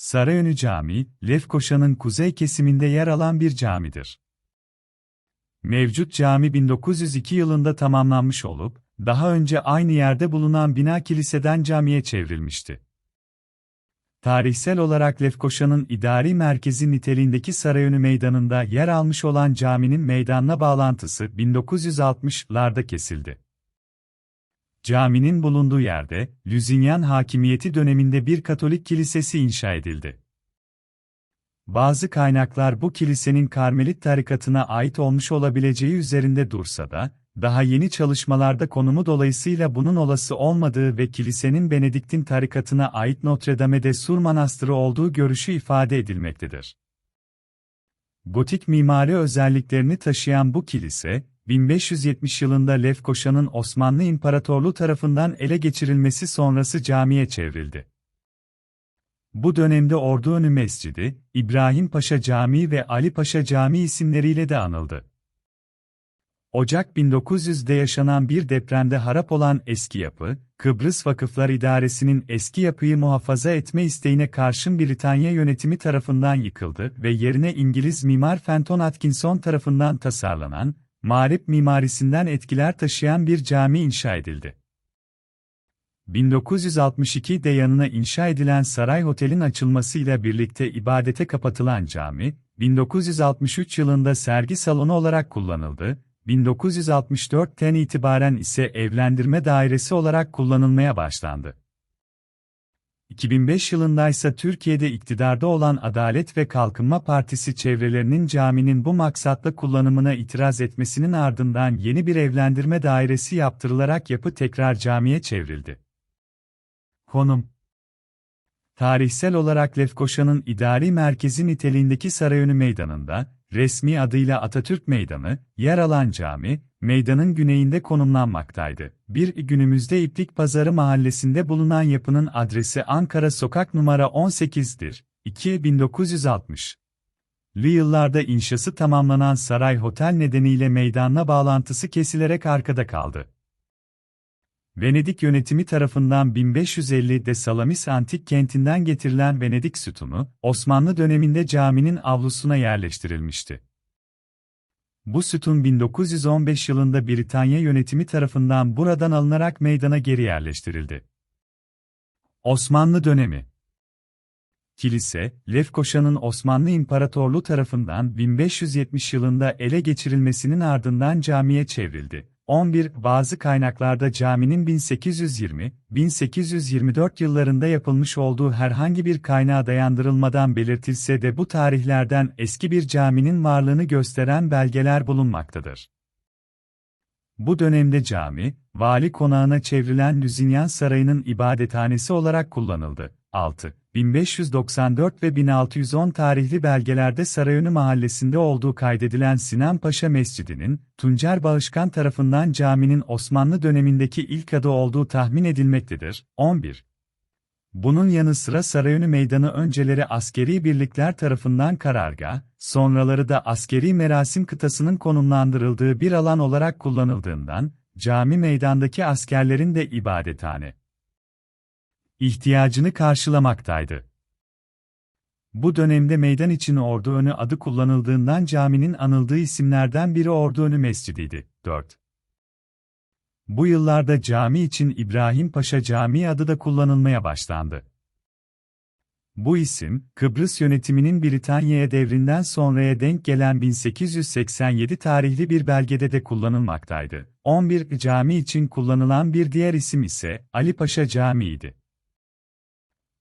Sarayönü Camii, Lefkoşa'nın kuzey kesiminde yer alan bir camidir. Mevcut cami 1902 yılında tamamlanmış olup, daha önce aynı yerde bulunan bina kiliseden camiye çevrilmişti. Tarihsel olarak Lefkoşa'nın idari merkezi niteliğindeki Sarayönü Meydanı'nda yer almış olan caminin meydanla bağlantısı 1960'larda kesildi. Caminin bulunduğu yerde, Lüzinyan hakimiyeti döneminde bir Katolik kilisesi inşa edildi. Bazı kaynaklar bu kilisenin Karmelit tarikatına ait olmuş olabileceği üzerinde dursa da, daha yeni çalışmalarda konumu dolayısıyla bunun olası olmadığı ve kilisenin Benediktin tarikatına ait Notre Dame de Sur Manastırı olduğu görüşü ifade edilmektedir. Gotik mimari özelliklerini taşıyan bu kilise, 1570 yılında Lefkoşa'nın Osmanlı İmparatorluğu tarafından ele geçirilmesi sonrası camiye çevrildi. Bu dönemde Orduönü Mescidi, İbrahim Paşa Camii ve Ali Paşa Camii isimleriyle de anıldı. Ocak 1900'de yaşanan bir depremde harap olan eski yapı, Kıbrıs Vakıflar İdaresi'nin eski yapıyı muhafaza etme isteğine karşın Britanya yönetimi tarafından yıkıldı ve yerine İngiliz mimar Fenton Atkinson tarafından tasarlanan, mağrip mimarisinden etkiler taşıyan bir cami inşa edildi. 1962'de yanına inşa edilen Saray Hotel'in açılmasıyla birlikte ibadete kapatılan cami, 1963 yılında sergi salonu olarak kullanıldı, 1964'ten itibaren ise evlendirme dairesi olarak kullanılmaya başlandı. 2005 yılında ise Türkiye'de iktidarda olan Adalet ve Kalkınma Partisi çevrelerinin caminin bu maksatla kullanımına itiraz etmesinin ardından yeni bir evlendirme dairesi yaptırılarak yapı tekrar camiye çevrildi. Konum Tarihsel olarak Lefkoşa'nın idari merkezi niteliğindeki Sarayönü Meydanı'nda, resmi adıyla Atatürk Meydanı, yer alan cami, meydanın güneyinde konumlanmaktaydı. Bir günümüzde İplik Pazarı mahallesinde bulunan yapının adresi Ankara Sokak numara 18'dir. 2 1960. Li yıllarda inşası tamamlanan saray hotel nedeniyle meydanla bağlantısı kesilerek arkada kaldı. Venedik yönetimi tarafından 1550'de Salamis antik kentinden getirilen Venedik sütunu, Osmanlı döneminde caminin avlusuna yerleştirilmişti. Bu sütun 1915 yılında Britanya yönetimi tarafından buradan alınarak meydana geri yerleştirildi. Osmanlı dönemi Kilise, Lefkoşa'nın Osmanlı İmparatorluğu tarafından 1570 yılında ele geçirilmesinin ardından camiye çevrildi. 11. Bazı kaynaklarda caminin 1820-1824 yıllarında yapılmış olduğu herhangi bir kaynağa dayandırılmadan belirtilse de bu tarihlerden eski bir caminin varlığını gösteren belgeler bulunmaktadır. Bu dönemde cami, vali konağına çevrilen Lüzinyan Sarayı'nın ibadethanesi olarak kullanıldı. 6. 1594 ve 1610 tarihli belgelerde Sarayönü mahallesinde olduğu kaydedilen Sinan Paşa Mescidi'nin, Tuncer Bağışkan tarafından caminin Osmanlı dönemindeki ilk adı olduğu tahmin edilmektedir. 11. Bunun yanı sıra Sarayönü Meydanı önceleri askeri birlikler tarafından kararga, sonraları da askeri merasim kıtasının konumlandırıldığı bir alan olarak kullanıldığından, cami meydandaki askerlerin de ibadethane ihtiyacını karşılamaktaydı. Bu dönemde meydan için Orduönü adı kullanıldığından caminin anıldığı isimlerden biri Orduönü Mescidiydi. 4. Bu yıllarda cami için İbrahim Paşa Camii adı da kullanılmaya başlandı. Bu isim, Kıbrıs yönetiminin Britanya'ya devrinden sonraya denk gelen 1887 tarihli bir belgede de kullanılmaktaydı. 11 cami için kullanılan bir diğer isim ise Ali Paşa Camii'ydi.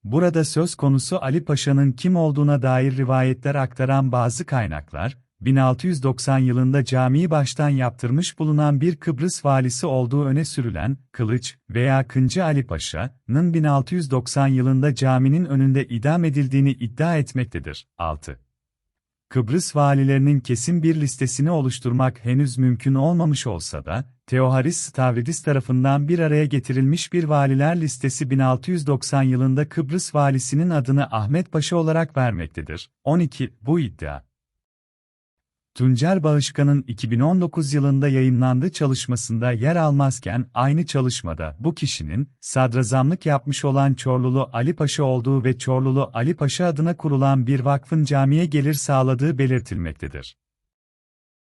Burada söz konusu Ali Paşa'nın kim olduğuna dair rivayetler aktaran bazı kaynaklar, 1690 yılında camiyi baştan yaptırmış bulunan bir Kıbrıs valisi olduğu öne sürülen Kılıç veya Kıncı Ali Paşa'nın 1690 yılında caminin önünde idam edildiğini iddia etmektedir. 6. Kıbrıs valilerinin kesin bir listesini oluşturmak henüz mümkün olmamış olsa da, Teoharis Stavridis tarafından bir araya getirilmiş bir valiler listesi 1690 yılında Kıbrıs valisinin adını Ahmet Paşa olarak vermektedir. 12. Bu iddia Tuncer Bağışkan'ın 2019 yılında yayınlandığı çalışmasında yer almazken aynı çalışmada bu kişinin sadrazamlık yapmış olan Çorlulu Ali Paşa olduğu ve Çorlulu Ali Paşa adına kurulan bir vakfın camiye gelir sağladığı belirtilmektedir.